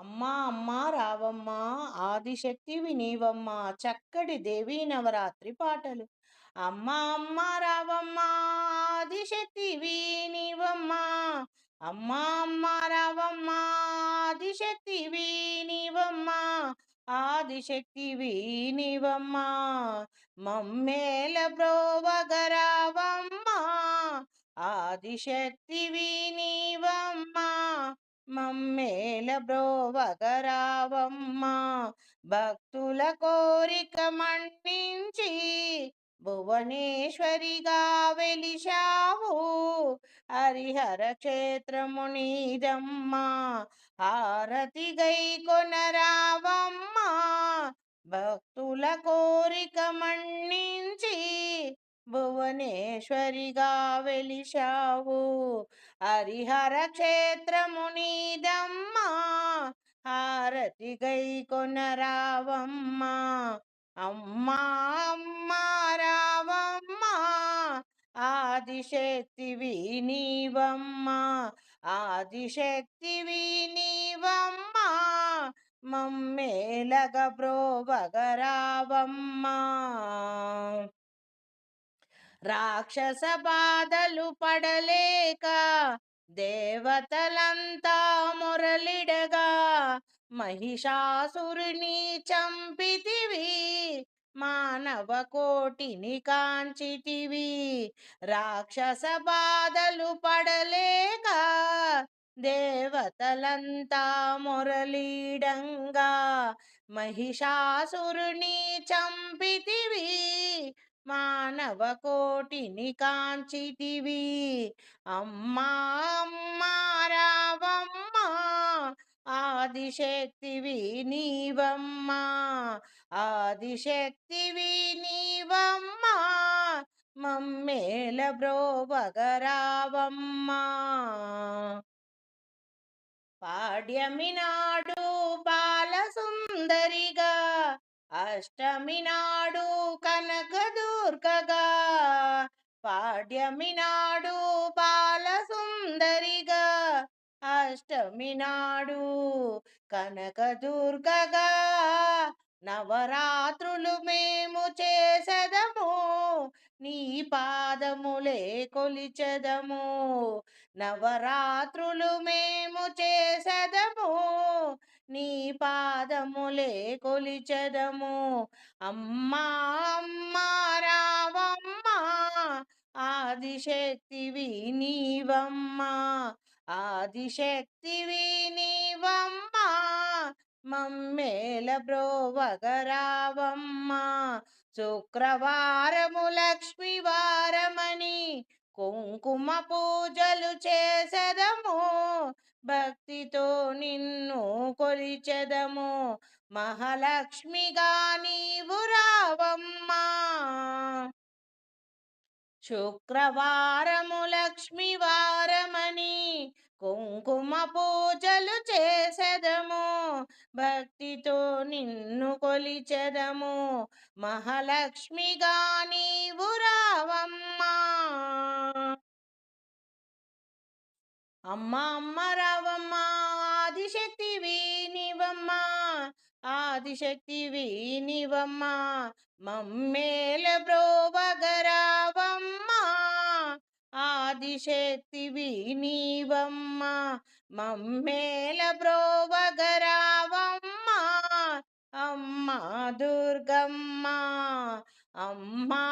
అమ్మా అమ్మా రావమ్మా ఆదిశక్తివి నీవమ్మా చక్కటి దేవి నవరాత్రి పాటలు. అమ్మా అమ్మా రావమ్మా ఆదిశక్తివి నీవమ్మా అమ్మా అమ్మా రావమ్మా ఆదిశక్తివి నీవమ్మా ఆదిశక్తివి నీవమ్మా మమ్మేల బ్రోవగరావమ్మా ఆదిశక్తివి నీవమ్మా మమ్మేల బ్రోవగరావమ్మా భక్తుల కోరిక మన్నించి భువనేశ్వరిగా వెలిశావు. హరిహర క్షేత్రము నీదమ్మా హారతి గై కొనరావమ్మా భక్తుల కోరిక మన్నించి భువనేశ్వరిగా వెలిశావు. హరిహర క్షేత్రము నీదమ్మా హారతి గై కొనరావమ్మా అమ్మా అమ్మా రావమ్మా ఆదిశక్తివి నీవమ్మా ఆదిశక్తివి నీవమ్మా మమ్మేలగ బ్రోవగరావమ్మా రాక్షస బాధలు పడలేక దేవతలంతా మురళిడగా మహిషాసురుని చంపితివి మానవ కోటిని కాంచితివి. రాక్షస బాధలు పడలేక దేవతలంతా మురళీడంగా మహిషాసురుని చంపితి మానవ కోటిని కాంచితివి. అమ్మా అమ్మా రావమ్మా ఆదిశక్తివి నీవమ్మా ఆదిశక్తివి నీవమ్మా మమ్మేల బ్రోవగరావమ్మా పాడ్యమి నాడు బాలసుందరిగా అష్టమి నాడు కనకదుర్గగా పాడ్యమి నాడు బాలసుందరిగా అష్టమి నాడు కనకదుర్గగా నవరాత్రులు మేము చేసదము నీ పాదములే కొలిచెదము నవరాత్రులు మేము చేసదము నీ పాదములే కొలిచెదము. అమ్మా అమ్మా రావమ్మ ఆదిశక్తివి నీవమ్మా ఆదిశక్తివి నీవమ్మా మమ్మేల బ్రోవగరావమ్మా శుక్రవారము లక్ష్మి వారమని కుంకుమ పూజలు చేసెదము భక్తితో నిన్ను కొలిచెదము మహాలక్ష్మిగా నీవు రావమ్మా. శుక్రవారము లక్ష్మి వారమని కుంకుమ పూజలు చేసెదము భక్తితో నిన్ను కొలిచెదము. మహాలక్ష్మిగా నీవు రావమ్మా. అమ్మ అమ్మ రావమ్మా ఆదిశక్తివి ఆదిశక్తి నీవమ్మా మమ్మేల బ్రోవగరావమ్మా. ఆదిశక్తి నీవమ్మా మమ్మేల బ్రోవగరావమ్మా. అమ్మా దుర్గమ్మ అమ్మా